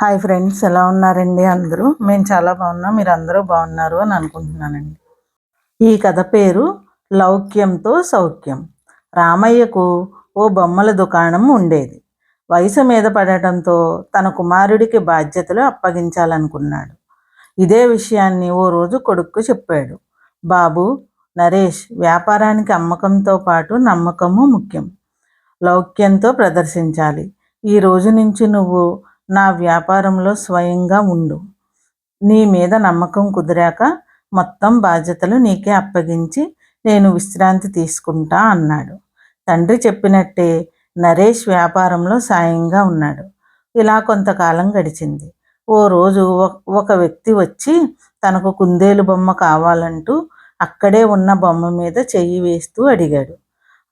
Hi friends ఎలా ఉన్నారండి అందరూ? మేము చాలా బాగున్నాం మీరు అందరూ బాగున్నారు అని అనుకుంటున్నానండి. ఈ కథ పేరు లౌక్యంతో సౌఖ్యం. రామయ్యకు ఓ బొమ్మల దుకాణం ఉండేది. వయసు మీద పడటంతో తన కుమారుడికి బాధ్యతలు అప్పగించాలనుకున్నాడు. ఇదే విషయాన్ని ఓ రోజు కొడుక్కు చెప్పాడు. బాబు నరేష్ వ్యాపారానికి అమ్మకంతో పాటు నమ్మకము ముఖ్యం. లౌక్యంతో ప్రదర్శించాలి. ఈ రోజు నుంచి నువ్వు నా వ్యాపారంలో స్వయంగా ఉండు. నీ మీద నమ్మకం కుదిరాక మొత్తం బాధ్యతలు నీకే అప్పగించి నేను విశ్రాంతి తీసుకుంటా అన్నాడు. తండ్రి చెప్పినట్టే నరేష్ వ్యాపారంలో సాయంగా ఉన్నాడు. ఇలా కొంతకాలం గడిచింది. ఓ రోజు ఒక వ్యక్తి వచ్చి తనకు కుందేలు బొమ్మ కావాలంటూ అక్కడే ఉన్న బొమ్మ మీద చెయ్యి వేస్తూ అడిగాడు.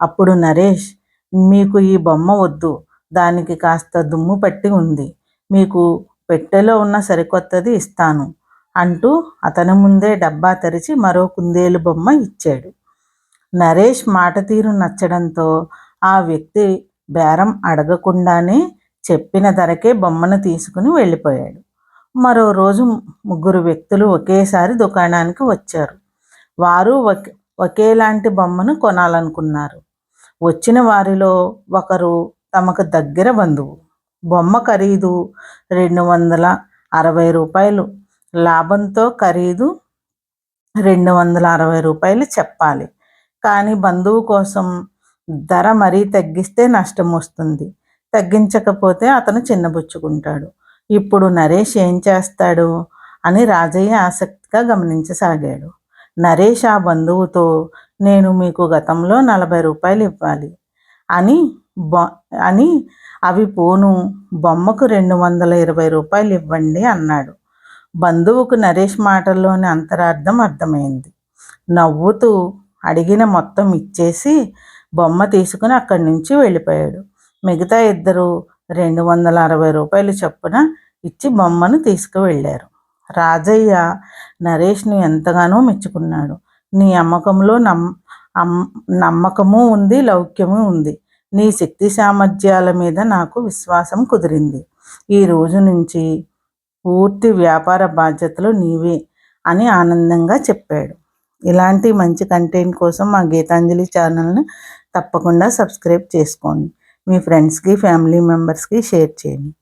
అప్పుడు నరేష్ మీకు ఈ బొమ్మ వద్దు. దానికి కాస్త దుమ్ము పట్టి ఉంది. మీకు పెట్టెలో ఉన్న సరికొత్తది ఇస్తాను అంటూ అతని ముందే డబ్బా తెరిచి మరో కుందేలు బొమ్మ ఇచ్చాడు. నరేష్ మాట తీరు నచ్చడంతో ఆ వ్యక్తి బేరం అడగకుండానే చెప్పిన ధరకే బొమ్మను తీసుకుని వెళ్ళిపోయాడు. మరో రోజు ముగ్గురు వ్యక్తులు ఒకేసారి దుకాణానికి వచ్చారు. వారు ఒకేలాంటి బొమ్మను కొనాలనుకున్నారు. వచ్చిన వారిలో ఒకరు తమకు దగ్గర బంధువు. బొమ్మ ఖరీదు రెండు వందల అరవై రూపాయలు. లాభంతో ఖరీదు రెండు వందల అరవై రూపాయలు చెప్పాలి. కానీ బంధువు కోసం ధర మరీ తగ్గిస్తే నష్టం వస్తుంది. తగ్గించకపోతే అతను చిన్నబుచ్చుకుంటాడు. ఇప్పుడు నరేష్ ఏం చేస్తాడు అని రాజయ్య ఆసక్తిగా గమనించసాగాడు. నరేష్ ఆ బంధువుతో నేను మీకు గతంలో నలభై రూపాయలు ఇవ్వాలి అని బొ అని అవి పోను బొమ్మకు రెండు వందల ఇరవై రూపాయలు ఇవ్వండి అన్నాడు. బంధువుకు నరేష్ మాటల్లోని అంతరార్థం అర్థమైంది. నవ్వుతూ అడిగిన మొత్తం ఇచ్చేసి బొమ్మ తీసుకుని అక్కడి నుంచి వెళ్ళిపోయాడు. మిగతా ఇద్దరు రెండు వందల అరవై రూపాయలు చొప్పున ఇచ్చి బొమ్మను తీసుకువెళ్ళారు. రాజయ్య నరేష్ను ఎంతగానో మెచ్చుకున్నాడు. నీ అమ్మకంలో నమ్ నమ్మకము ఉంది లౌక్యము ఉంది. నీ శక్తి సామర్థ్యాల మీద నాకు విశ్వాసం కుదిరింది. ఈ రోజు నుంచి పూర్తి వ్యాపార బాధ్యతలు నీవే అని ఆనందంగా చెప్పాడు. ఇలాంటి మంచి కంటెంట్ కోసం మా గీతాంజలి ఛానల్ని తప్పకుండా సబ్స్క్రైబ్ చేసుకోండి. మీ ఫ్రెండ్స్కి ఫ్యామిలీ మెంబర్స్కి షేర్ చేయండి.